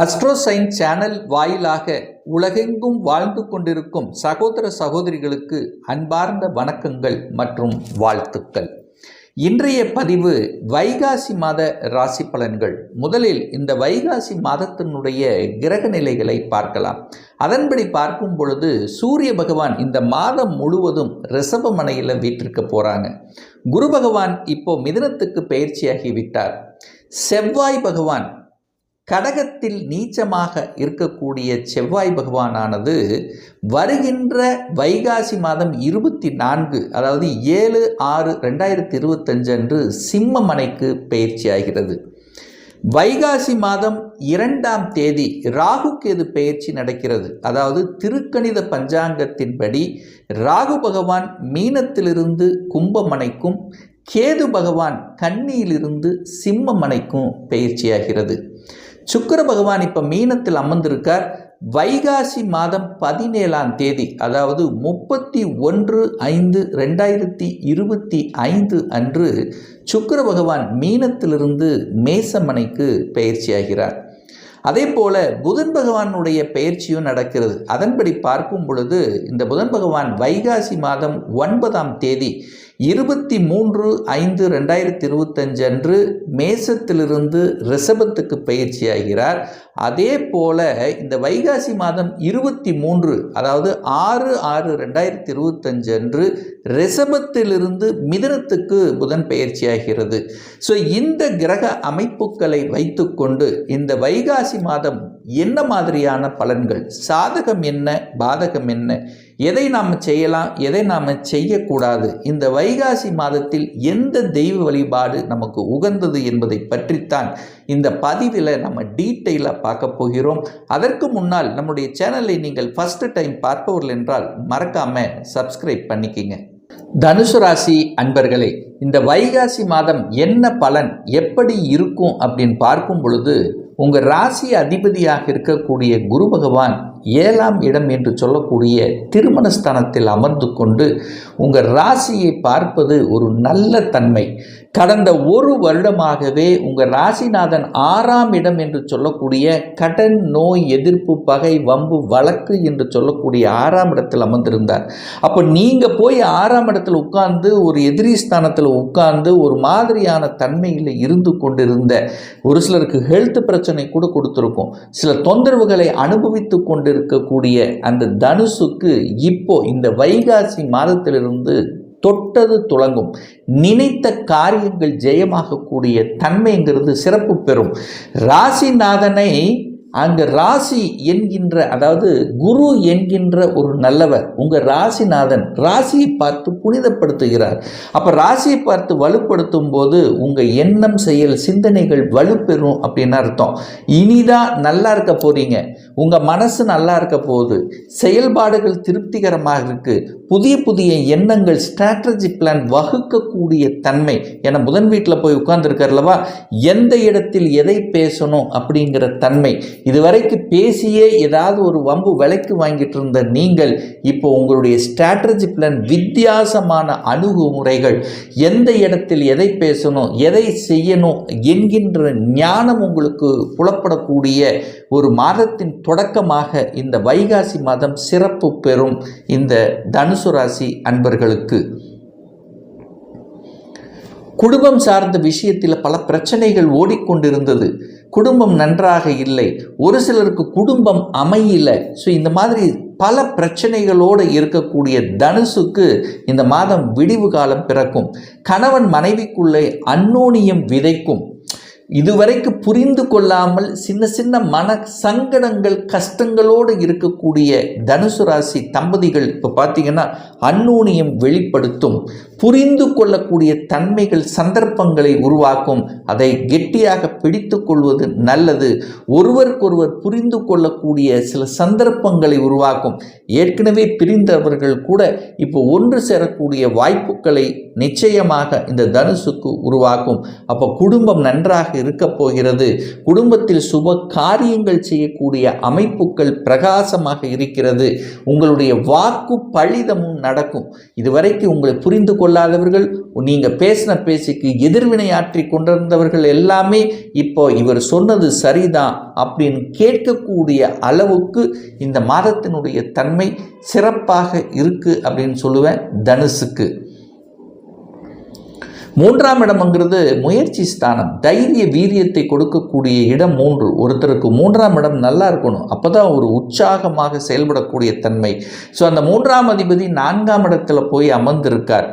அஸ்ட்ரோசைன் channel வாயிலாக உலகெங்கும் வாழ்ந்து கொண்டிருக்கும் சகோதர சகோதரிகளுக்கு அன்பார்ந்த வணக்கங்கள் மற்றும் வாழ்த்துக்கள். இன்றைய பதிவு வைகாசி மாத ராசி பலன்கள். முதலில் இந்த வைகாசி மாதத்தினுடைய கிரக நிலைகளை பார்க்கலாம். அதன்படி பார்க்கும் பொழுது சூரிய பகவான் இந்த மாதம் முழுவதும் ரிஷபமனையில் வீட்டிற்கு போகிறாங்க குரு பகவான் இப்போ மிதனத்துக்கு பயிற்சியாகி விட்டார். செவ்வாய் பகவான் கடகத்தில் நீச்சமாக இருக்கக்கூடிய செவ்வாய் பகவானானது வருகின்ற வைகாசி மாதம் இருபத்தி நான்கு அதாவது ஏழு ஆறு ரெண்டாயிரத்தி இருபத்தஞ்சு அன்று சிம்மமனைக்கு பயிற்சியாகிறது வைகாசி மாதம் இரண்டாம் தேதி ராகு கேது பயிற்சி நடக்கிறது. அதாவது திருக்கணித பஞ்சாங்கத்தின்படி ராகு பகவான் மீனத்திலிருந்து கும்பமனைக்கும் கேது பகவான் கன்னியிலிருந்து சிம்மமனைக்கும் பயிற்சியாகிறது. சுக்கர பகவான் இப்போ மீனத்தில் அமர்ந்திருக்கார். வைகாசி மாதம் பதினேழாம் தேதி அதாவது முப்பத்தி ஒன்று ஐந்து ரெண்டாயிரத்தி இருபத்தி ஐந்து அன்று சுக்கர பகவான் மீனத்திலிருந்து மேசமனைக்கு பயிற்சியாகிறார். அதே போல புதன் பகவானுடைய பயிற்சியும் நடக்கிறது. அதன்படி பார்க்கும் பொழுது இந்த புதன் பகவான் வைகாசி மாதம் ஒன்பதாம் தேதி இருபத்தி மூன்று ஐந்து ரெண்டாயிரத்தி இருபத்தஞ்சு அன்று மேசத்திலிருந்து ரிஷபத்துக்கு பயிற்சியாகிறார். அதே போல இந்த வைகாசி மாதம் இருபத்தி மூன்று அதாவது ஆறு ஆறு ரெண்டாயிரத்தி இருபத்தஞ்சு அன்று ரிஷபத்திலிருந்து மிதனத்துக்கு புதன் பயிற்சியாகிறது. ஸோ இந்த கிரக அமைப்புகளை வைத்துக்கொண்டு இந்த வைகாசி மாதம் என்ன மாதிரியான பலன்கள்? சாதகம் என்ன? பாதகம் என்ன? எதை நாம் செய்யலாம் எதை நாம் செய்யக்கூடாது இந்த வைகாசி மாதத்தில் எந்த தெய்வ வழிபாடு நமக்கு உகந்தது என்பதை பற்றித்தான் இந்த பதிவில் நம்ம டீட்டெயிலாக பார்க்க போகிறோம். அதற்கு முன்னால் நம்முடைய சேனலை நீங்கள் ஃபஸ்ட்டு டைம் பார்ப்பவர்கள் என்றால் மறக்காமல் சப்ஸ்கிரைப் பண்ணிக்கிங்க. தனுசு ராசி அன்பர்களே இந்த வைகாசி மாதம் என்ன பலன் எப்படி இருக்கும் அப்படின்னு பார்க்கும் பொழுது உங்கள் ராசி அதிபதியாக இருக்கக்கூடிய குரு பகவான் ஏழாம் இடம் என்று சொல்லக்கூடிய திருமணஸ்தானத்தில் அமர்ந்து கொண்டு உங்கள் ராசியை பார்ப்பது ஒரு நல்ல தன்மை. கடந்த ஒரு வருடமாகவே உங்கள் ராசிநாதன் ஆறாம் இடம் என்று சொல்லக்கூடிய கடன் நோய் எதிர்ப்பு பகை வம்பு வழக்கு என்று சொல்லக்கூடிய ஆறாம் இடத்தில் அமர்ந்திருந்தார். அப்போ நீங்கள் போய் ஆறாம் இடத்தில் உட்கார்ந்து ஒரு எதிரி ஸ்தானத்தில் உட்கார்ந்து ஒரு மாதிரியான தன்மையில் இருந்து கொண்டிருந்த ஒரு சிலருக்கு ஹெல்த் பிரச்சனை கூட கொடுத்துருக்கும். சில தொந்தரவுகளை அனுபவித்து கொண்டு இருக்கக்கூடிய அந்த தனுசுக்கு இப்போ இந்த வைகாசி மாதத்திலிருந்து தொட்டது துளங்கும். நினைத்த காரியங்கள் ஜெயமாகக்கூடிய தன்மைங்கிறது சிறப்பு பெறும். ராசிநாதனை அங்கே ராசி என்கின்ற அதாவது குரு என்கின்ற ஒரு நல்லவர் உங்கள் ராசிநாதன் ராசியை பார்த்து புனிதப்படுத்துகிறார். அப்போ ராசியை பார்த்து வலுப்படுத்தும் போது உங்கள் எண்ணம் செயல் சிந்தனைகள் வலுப்பெறும் அப்படின்னு அர்த்தம். இனிதான் நல்லா இருக்க போகிறீங்க உங்கள் மனசு நல்லா இருக்க போகுது. செயல்பாடுகள் திருப்திகரமாக இருக்குது புதிய புதிய எண்ணங்கள் ஸ்ட்ராட்டஜி பிளான் வகுக்கக்கூடிய தன்மை. என புதன் வீட்டில் போய் உட்கார்ந்துருக்கார்லவா எந்த இடத்தில் எதை பேசணும் அப்படிங்கிற தன்மை. இதுவரைக்கும் பேசியே ஏதாவது ஒரு வம்பு விலைக்கு வாங்கிட்டு இருந்த நீங்கள் இப்போ உங்களுடைய ஸ்ட்ராட்டஜி பிளான் வித்தியாசமான அணுகுமுறைகள் எந்த இடத்தில் எதை பேசணும் எதை செய்யணும் என்கின்ற ஞானம் உங்களுக்கு புலப்படக்கூடிய ஒரு மாதத்தின் தொடக்கமாக இந்த வைகாசி மாதம் சிறப்பு பெறும் இந்த தனுசு ராசி அன்பர்களுக்கு. குடும்பம் சார்ந்த விஷயத்தில் பல பிரச்சனைகள் ஓடிக்கொண்டிருந்தது. குடும்பம் நன்றாக இல்லை. ஒரு சிலருக்கு குடும்பம் அமையல. ஸோ இந்த மாதிரி பல பிரச்சனைகளோடு இருக்கக்கூடிய தனுசுக்கு இந்த மாதம் விடிவு காலம் பிறக்கும். கணவன் மனைவிக்குள்ளே அன்னோனியம் விதைக்கும். இதுவரைக்கு புரிந்து கொள்ளாமல் சின்ன சின்ன மன சங்கடங்கள் கஷ்டங்களோடு இருக்கக்கூடிய தனுசு ராசி தம்பதிகள் இப்போ பார்த்தீங்கன்னா அந்நூனியம் வெளிப்படுத்தும். புரிந்து கொள்ளக்கூடிய தன்மைகள் சந்தர்ப்பங்களை உருவாக்கும். அதை கெட்டியாக பிடித்து கொள்வது நல்லது. ஒருவருக்கொருவர் புரிந்து கொள்ளக்கூடிய சில சந்தர்ப்பங்களை உருவாக்கும். ஏற்கனவே பிரிந்தவர்கள் கூட இப்போ ஒன்று சேரக்கூடிய வாய்ப்புகளை நிச்சயமாக இந்த தனுசுக்கு உருவாக்கும். அப்போ குடும்பம் நன்றாக இருக்க போகிறது. குடும்பத்தில் சுப காரியங்கள் செய்யக்கூடிய அமைப்புகள் பிரகாசமாக இருக்கிறது. உங்களுடைய வாக்கு பழிதமும் நடக்கும். இதுவரைக்கும் உங்களை புரிந்து கொள்ளாதவர்கள் நீங்கள் பேசின பேச்சுக்கு எதிர்வினையாற்றி கொண்டிருந்தவர்கள் எல்லாமே இப்போ இவர் சொன்னது சரிதான் அப்படின்னு கேட்கக்கூடிய அளவுக்கு இந்த மாதத்தினுடைய தன்மை சிறப்பாக இருக்குது அப்படின்னு சொல்லுவேன் தனுசுக்கு. மூன்றாம் இடம்ங்கிறது முயற்சி ஸ்தானம் தைரிய வீரியத்தை கொடுக்கக்கூடிய இடம் மூன்று. ஒருத்தருக்கு மூன்றாம் இடம் நல்லா இருக்கணும். அப்போ தான் ஒரு உற்சாகமாக செயல்படக்கூடிய தன்மை. ஸோ அந்த மூன்றாம் அதிபதி நான்காம் இடத்துல போய் அமர்ந்திருக்கார்.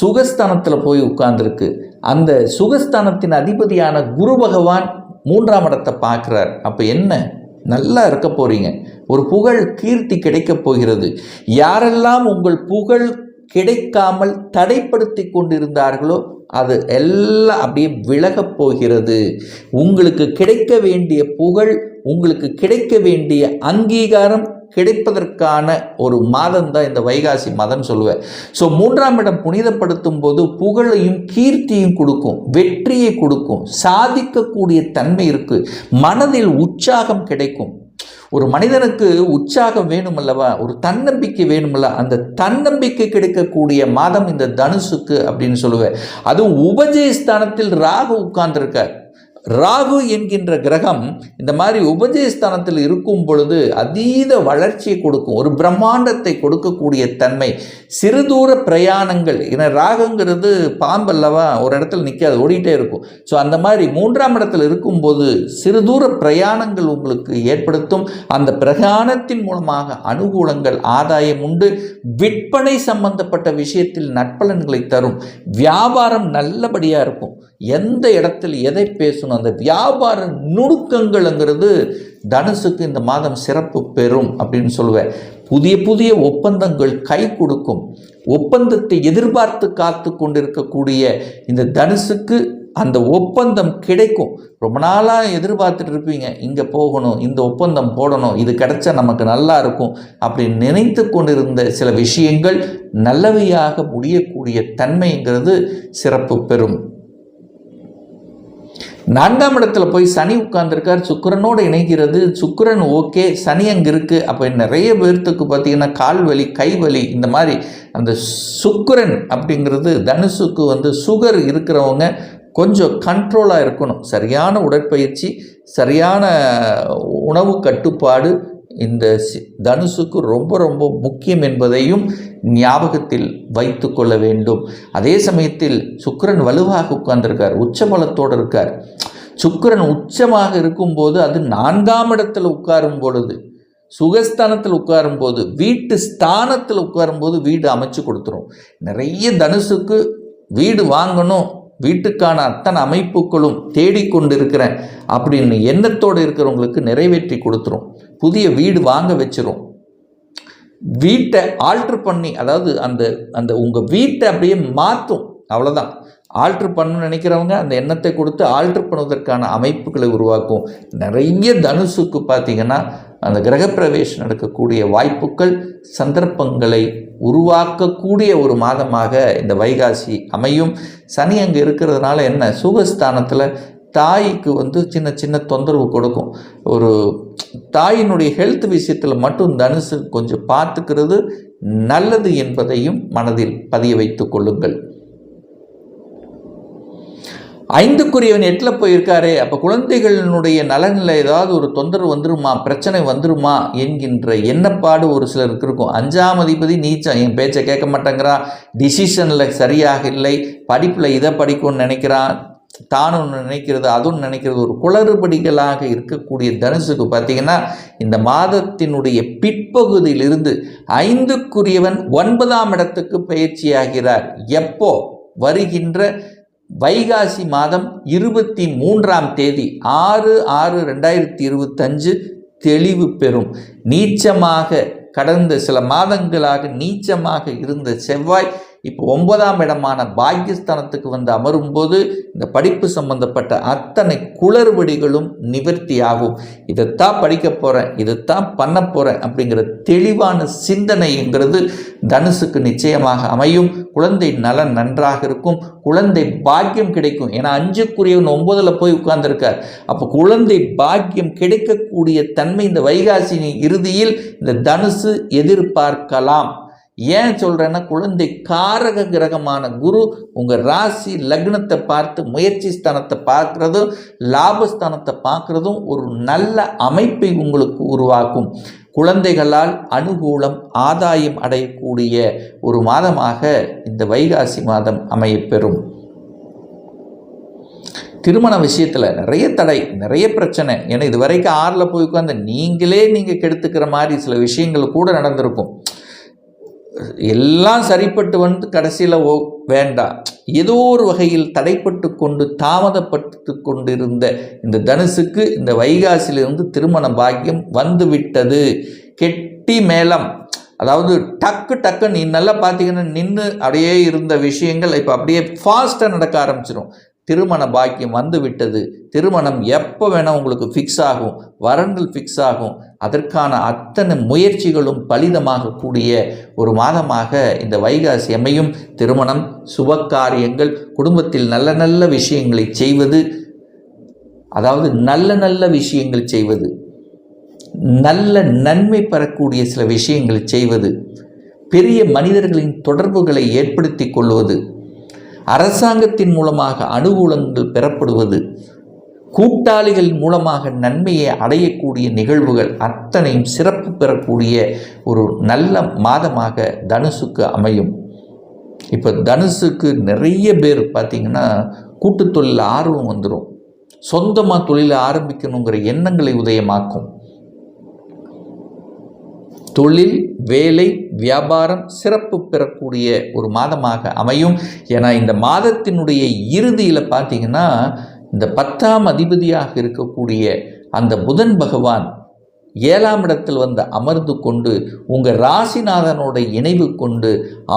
சுகஸ்தானத்தில் போய் உட்கார்ந்துருக்கு. அந்த சுகஸ்தானத்தின் அதிபதியான குரு பகவான் மூன்றாம் இடத்தை பார்க்குறார். அப்போ என்ன? நல்லா இருக்க போகிறீங்க ஒரு புகழ் கீர்த்தி கிடைக்கப் போகிறது. யாரெல்லாம் உங்கள் புகழ் கிடைக்காமல் தடைப்படுத்தி கொண்டிருந்தார்களோ அது எல்லாம் அப்படியே விலகப் போகிறது. உங்களுக்கு கிடைக்க வேண்டிய புகழ் உங்களுக்கு கிடைக்க வேண்டிய அங்கீகாரம் கிடைப்பதற்கான ஒரு மாதம் தான் இந்த வைகாசி மாதம் சொல்லுவேன். ஸோ மூன்றாம் இடம் புனிதப்படுத்தும் போது புகழையும் கீர்த்தியும் கொடுக்கும் வெற்றியை கொடுக்கும் சாதிக்கக்கூடிய தன்மை இருக்கு மனதில் உற்சாகம் கிடைக்கும். ஒரு மனிதனுக்கு உற்சாகம் வேணுமல்லவா? ஒரு தன்னம்பிக்கை வேணுமல்ல அந்த தன்னம்பிக்கை கிடைக்கக்கூடிய மாதம் இந்த தனுசுக்கு அப்படின்னு சொல்லுவேன் அதுவும் உபஜயஸ்தானத்தில் ராகு உட்கார்ந்துருக்கார். ராகு என்கின்ற கிரகம் இந்த மாதிரி உபஜயஸ்தானத்தில் இருக்கும் பொழுது அதீத வளர்ச்சியை கொடுக்கும் ஒரு பிரம்மாண்டத்தை கொடுக்கக்கூடிய தன்மை. சிறுதூர பிரயாணங்கள் ஏன்னா ராகுங்கிறது பாம்பல்லவா ஒரு இடத்துல நிற்காது ஓடிட்டே இருக்கும். ஸோ அந்த மாதிரி மூன்றாம் இடத்துல இருக்கும்போது சிறுதூர பிரயாணங்கள் உங்களுக்கு ஏற்படுத்தும். அந்த பிரயாணத்தின் மூலமாக அனுகூலங்கள் ஆதாயம் உண்டு. விற்பனை சம்பந்தப்பட்ட விஷயத்தில் நட்பலன்களை தரும். வியாபாரம் நல்லபடியாக இருக்கும். எந்த இடத்தில் எதை பேசணும் அந்த வியாபார நுணுக்கங்கள்ங்கிறது தனுசுக்கு இந்த மாதம் சிறப்பு பெறும் அப்படின்னு சொல்லுவேன். புதிய புதிய ஒப்பந்தங்கள் கை கொடுக்கும். ஒப்பந்தத்தை எதிர்பார்த்து காத்து கொண்டிருக்கக்கூடிய இந்த தனுசுக்கு அந்த ஒப்பந்தம் கிடைக்கும். ரொம்ப நாளாக எதிர்பார்த்துட்டு இருப்பீங்க. இங்கே போகணும் இந்த ஒப்பந்தம் போடணும் இது கிடைச்சா நமக்கு நல்லா இருக்கும் அப்படின்னு நினைத்து கொண்டிருந்த சில விஷயங்கள் நல்லவையாக முடியக்கூடிய தன்மைங்கிறது சிறப்பு பெறும். நான்காம் இடத்துல போய் சனி உட்கார்ந்துருக்கார். சுக்கிரனோடு இணைகிறது. சுக்கரன் ஓகே சனி அங்கே இருக்குது அப்போ நிறைய பேர்த்துக்கு பார்த்தீங்கன்னா கால் வலி கை வலி இந்த மாதிரி அந்த சுக்கரன் அப்படிங்கிறது தனுசுக்கு வந்து சுகர் இருக்கிறவங்க கொஞ்சம் கண்ட்ரோலாக இருக்கணும். சரியான உடற்பயிற்சி சரியான உணவு கட்டுப்பாடு இந்த சி- தனுசுக்கு ரொம்ப ரொம்ப முக்கியம் என்பதையும் ஞாபகத்தில் வைத்து கொள்ள வேண்டும். அதே சமயத்தில் சுக்கிரன் வலுவாக உட்கார்ந்திருக்கார். உச்சபலத்தோடு இருக்கார். சுக்கிரன் உச்சமாக இருக்கும்போது அது நான்காம் இடத்துல உட்காரும் பொழுது சுகஸ்தானத்தில் உட்காரும்போது வீட்டு ஸ்தானத்தில் உட்காரும் போது வீடு அமைச்சு கொடுத்துரும். நிறைய தனுசுக்கு வீடு வாங்கணும் வீட்டுக்கான அத்தனை அமைப்புகளும் தேடிக்கொண்டிருக்கிறேன் அப்படின்னு எண்ணத்தோடு இருக்கிறவங்களுக்கு நிறைவேற்றி கொடுத்துரும். புதிய வீடு வாங்க வச்சிரும். வீட்டை ஆல்ட்ரு பண்ணி அதாவது அந்த அந்த உங்கள் வீட்டை அப்படியே மாற்றும். அவ்வளோதான் ஆல்ட்ரு பண்ணணும்னு நினைக்கிறவங்க அந்த எண்ணத்தை கொடுத்து ஆல்ட்ரு பண்ணுவதற்கான அமைப்புகளை உருவாக்கும். நிறைய தனுசுக்கு பார்த்தீங்கன்னா அந்த கிரகப்பிரவேசம் நடக்கக்கூடிய வாய்ப்புகள் சந்தர்ப்பங்களை உருவாக்கக்கூடிய ஒரு மாதமாக இந்த வைகாசி அமையும். சனி அங்கே இருக்கிறதுனால என்ன? சுகஸ்தானத்தில் தாய்க்கு வந்து சின்ன சின்ன தொந்தரவு கொடுக்கும். ஒரு தாயினுடைய ஹெல்த் விஷயத்தில் மட்டும் தனுசு கொஞ்சம் பார்த்துக்கிறது நல்லது என்பதையும் மனதில் பதிய வைத்துக் கொள்ளுங்கள். ஐந்துக்குரியவன் எட்டில் போயிருக்காரே அப்போ குழந்தைகளினுடைய நலனில் ஏதாவது ஒரு தொந்தரவு வந்துருமா? பிரச்சனை வந்துருமா? என்கின்ற எண்ணப்பாடு ஒரு சிலருக்கு இருக்கும். அஞ்சாம் அதிபதி நீச்சம் என் பேச்சை கேட்க மாட்டேங்கிறான் டிசிஷனில் சரியாக இல்லை. படிப்பில் இதை படிக்கும்னு நினைக்கிறான். தானும் ஒன்று நினைக்கிறது அதுவும் நினைக்கிறது. ஒரு குளறுபடிகளாக இருக்கக்கூடிய தனுசுக்கு பார்த்தீங்கன்னா இந்த மாதத்தினுடைய பிற்பகுதியிலிருந்து ஐந்துக்குரியவன் ஒன்பதாம் இடத்துக்கு பயிற்சியாகிறார். எப்போ? வருகின்ற வைகாசி மாதம் இருபத்தி மூன்றாம் தேதி ஆறு ஆறு ரெண்டாயிரத்தி இருபத்தஞ்சு தெளிவு பெறும். நீச்சமாக கடந்த சில மாதங்களாக நீச்சமாக இருந்த செவ்வாய் இப்போ ஒன்பதாம் இடமான பாக்கியஸ்தானத்துக்கு வந்து அமரும்போது இந்த படிப்பு சம்பந்தப்பட்ட அத்தனை குளறுபடிகளும் நிவர்த்தி ஆகும் இதைத்தான் படிக்க போகிறேன் இதைத்தான் பண்ண போகிறேன் அப்படிங்கிற தெளிவான சிந்தனைங்கிறது தனுசுக்கு நிச்சயமாக அமையும். குழந்தை நலன் நன்றாக இருக்கும். குழந்தை பாக்கியம் கிடைக்கும். ஏன்னா அஞ்சுக்குரியவன் ஒன்பதில் போய் உட்கார்ந்துருக்கார். அப்போ குழந்தை பாக்கியம் கிடைக்கக்கூடிய தன்மை இந்த வைகாசினி இறுதியில் இந்த தனுசு எதிர்பார்க்கலாம். ஏன் சொல்கிறேன்னா குழந்தை காரக கிரகமான குரு உங்கள் ராசி லக்னத்தை பார்த்து முயற்சி ஸ்தானத்தை பார்க்குறதும் லாபஸ்தானத்தை பார்க்குறதும் ஒரு நல்ல அமைப்பை உங்களுக்கு உருவாக்கும். குழந்தைகளால் அனுகூலம் ஆதாயம் அடையக்கூடிய ஒரு மாதமாக இந்த வைகாசி மாதம் அமையப்பெறும். திருமண விஷயத்தில் நிறைய தடை நிறைய பிரச்சனை. ஏன்னா இது வரைக்கும் ஆறில் போய் உட்காந்து நீங்களே நீங்கள் கெடுத்துக்கிற மாதிரி சில விஷயங்கள் கூட நடந்திருக்கும். எல்லாம் சரிப்பட்டு வந்து கடைசியில் ஓ வேண்டாம் ஏதோ ஒரு வகையில் தடைப்பட்டு கொண்டு தாமதப்பட்டு கொண்டிருந்த இந்த தனுசுக்கு இந்த வைகாசிலிருந்து திருமண பாக்கியம் வந்து விட்டது கெட்டி மேளம். அதாவது டக்கு டக்கு நீ நல்லா பார்த்தீங்கன்னா நின்று அப்படியே இருந்த விஷயங்கள் இப்போ அப்படியே ஃபாஸ்ட்டாக நடக்க ஆரம்பிச்சிடும் திருமண பாக்கியம் வந்து விட்டது திருமணம் எப்போ வேணால் உங்களுக்கு ஃபிக்ஸ் ஆகும். வரன்கள் ஃபிக்ஸ் ஆகும். அதற்கான அத்தனை முயற்சிகளும் பலிதமாகக்கூடிய ஒரு மாதமாக இந்த வைகாசி அமையும். திருமணம் சுபகாரியங்கள் குடும்பத்தில் நல்ல நல்ல விஷயங்களை செய்வது அதாவது நல்ல நல்ல விஷயங்கள் செய்வது நல்ல நன்மை பெறக்கூடிய சில விஷயங்களை செய்வது பெரிய மனிதர்களின் தொடர்புகளை ஏற்படுத்தி கொள்வது அரசாங்கத்தின் மூலமாக அனுகூலங்கள் பெறப்படுவது கூட்டாளிகள் மூலமாக நன்மையை அடையக்கூடிய நிகழ்வுகள் அத்தனையும் சிறப்பு பெறக்கூடிய ஒரு நல்ல மாதமாக தனுசுக்கு அமையும். இப்போ தனுசுக்கு நிறைய பேர் பார்த்திங்கன்னா கூட்டுத்தொழில் ஆர்வம் வந்துடும் சொந்தமாக தொழிலை ஆரம்பிக்கணுங்கிற எண்ணங்களை உதயமாக்கும். தொழில் வேலை வியாபாரம் சிறப்பு பெறக்கூடிய ஒரு மாதமாக அமையும். ஏன்னா இந்த மாதத்தினுடைய இறுதியில் பார்த்தீங்கன்னா இந்த பத்தாம் அதிபதியாக இருக்கக்கூடிய அந்த புதன் பகவான் ஏழாம் இடத்தில் வந்து அமர்ந்து கொண்டு உங்கள் ராசிநாதனோட இணைவு கொண்டு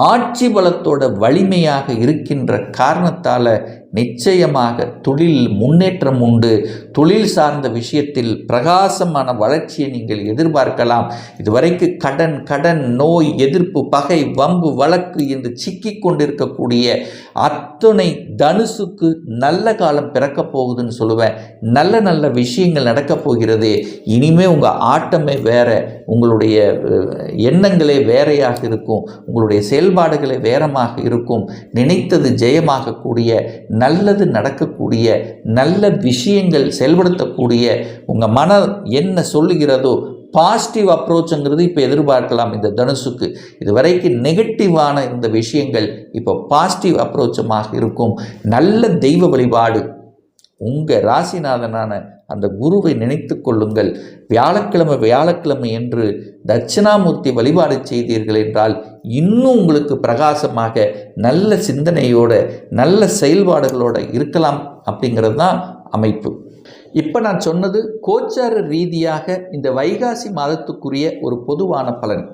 ஆட்சி பலத்தோட வலிமையாக இருக்கின்ற காரணத்தால் நிச்சயமாக தொழில் முன்னேற்றம் உண்டு. தொழில் சார்ந்த விஷயத்தில் பிரகாசமான வளர்ச்சியை நீங்கள் எதிர்பார்க்கலாம். இதுவரைக்கு கடன் கடன் நோய் எதிர்ப்பு பகை வம்பு வழக்கு என்று சிக்கிக் கொண்டிருக்கக்கூடிய அத்துணை தனுசுக்கு நல்ல காலம் பிறக்கப் போகுதுன்னு சொல்லுவேன். நல்ல நல்ல விஷயங்கள் நடக்கப் போகிறது. இனிமே உங்கள் ஆட்டமே வேற உங்களுடைய எண்ணங்களே வேறையாக இருக்கும். உங்களுடைய செயல்பாடுகளே வேறமாக இருக்கும். நினைத்தது ஜெயமாகக்கூடிய நல்லது நடக்கக்கூடிய நல்ல விஷயங்கள் செயல்படுத்தக்கூடிய உங்கள் மனம் என்ன சொல்லுகிறதோ பாசிட்டிவ் அப்ரோச்சுங்கிறது இப்போ எதிர்பார்க்கலாம் இந்த தனுசுக்கு. இது வரைக்கும் நெகட்டிவான இந்த விஷயங்கள் இப்போ பாசிட்டிவ் அப்ரோச்சமாக இருக்கும். நல்ல தெய்வ வழிபாடு. உங்கள் ராசிநாதனான அந்த குருவை நினைத்து கொள்ளுங்கள். வியாழக்கிழமை வியாழக்கிழமை என்று தட்சிணாமூர்த்தி வழிபாடு செய்தீர்கள் என்றால் இன்னும் உங்களுக்கு பிரகாசமாக நல்ல சிந்தனையோட நல்ல செயல்பாடுகளோடு இருக்கலாம் அப்படிங்கிறது தான் அமைப்பு. இப்போ நான் சொன்னது கோச்சார ரீதியாக இந்த வைகாசி மாதத்துக்குரிய ஒரு பொதுவான பலன்.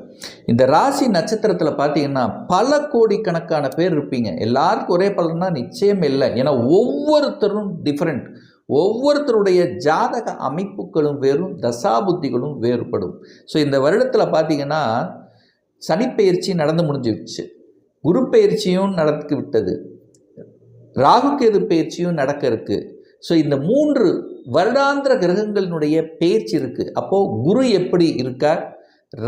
இந்த ராசி நட்சத்திரத்தில் பார்த்தீங்கன்னா பல கோடிக்கணக்கான பேர் இருப்பீங்க. எல்லாருக்கும் ஒரே பலன்னா நிச்சயம் இல்லை. ஏன்னா ஒவ்வொருத்தரும் டிஃப்ரெண்ட் ஒவ்வொருத்தருடைய ஜாதக அமைப்புகளும் வேறும் தசாபுத்திகளும் வேறுபடும். ஸோ இந்த வருடத்தில் பார்த்தீங்கன்னா சனிப்பெயர்ச்சி நடந்து முடிஞ்சிருச்சு. குரு பயிற்சியும் நடக்கு விட்டது ராகுகேது பயிற்சியும் நடக்க இருக்குது ஸோ இந்த மூன்று வருடாந்திர கிரகங்களினுடைய பேச்சு இருக்குது அப்போது குரு எப்படி இருக்கார்?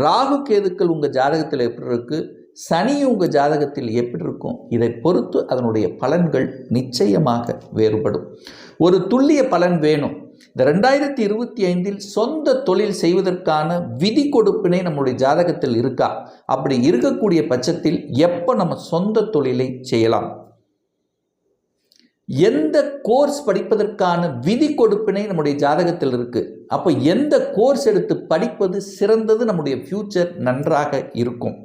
ராகு கேதுக்கள் உங்கள் ஜாதகத்தில் எப்படி இருக்குது சனி உங்கள் ஜாதகத்தில் எப்படி இருக்கும்? இதை பொறுத்து அதனுடைய பலன்கள் நிச்சயமாக வேறுபடும். ஒரு துல்லிய பலன் வேணும். இந்த ரெண்டாயிரத்தி இருபத்தி ஐந்தில் சொந்த தொழில் செய்வதற்கான விதி கொடுப்பினை நம்முடைய ஜாதகத்தில் இருக்கா? அப்படி இருக்கக்கூடிய பட்சத்தில் எப்போ நம்ம சொந்த தொழிலை செய்யலாம்? எந்த கோர்ஸ் படிப்பதற்கான விதி கொடுப்பினை நம்முடைய ஜாதகத்தில் இருக்குது அப்போ எந்த கோர்ஸ் எடுத்து படிப்பது சிறந்தது நம்முடைய ஃப்யூச்சர் நன்றாக இருக்கும்?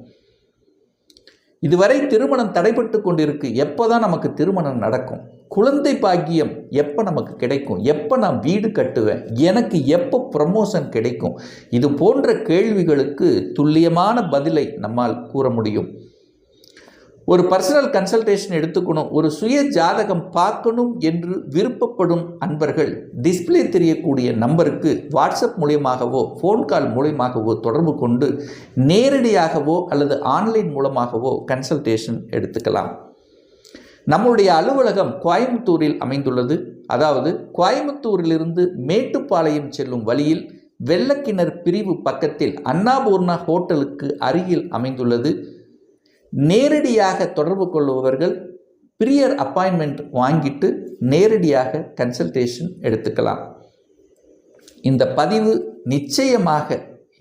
இதுவரை திருமணம் தடைபட்டு கொண்டிருக்கு. எப்போ தான் நமக்கு திருமணம் நடக்கும்? குழந்தை பாக்கியம் எப்போ நமக்கு கிடைக்கும்? எப்போ நான் வீடு கட்டுவேன்? எனக்கு எப்போ ப்ரமோஷன் கிடைக்கும்? இது போன்ற கேள்விகளுக்கு துல்லியமான பதிலை நம்மால் கூற முடியும். ஒரு பர்சனல் கன்சல்டேஷன் எடுத்துக்கணும். ஒரு சுய ஜாதகம் பார்க்கணும் என்று விருப்பப்படும் அன்பர்கள் டிஸ்பிளே தெரியக்கூடிய நம்பருக்கு வாட்ஸ்அப் மூலியமாகவோ ஃபோன் கால் மூலியமாகவோ தொடர்பு கொண்டு நேரடியாகவோ அல்லது ஆன்லைன் மூலமாகவோ கன்சல்டேஷன் எடுத்துக்கலாம். நம்முடைய அலுவலகம் கோயம்புத்தூரில் அமைந்துள்ளது. அதாவது கோயம்புத்தூரிலிருந்து மேட்டுப்பாளையம் செல்லும் வழியில் வெள்ளக்கிணர் பிரிவு பக்கத்தில் அன்னாபூர்ணா ஹோட்டலுக்கு அருகில் அமைந்துள்ளது. நேரடியாக தொடர்பு கொள்பவர்கள் பிரியர் அப்பாயின்மெண்ட் வாங்கிட்டு நேரடியாக கன்சல்டேஷன் எடுத்துக்கலாம். இந்த பதிவு நிச்சயமாக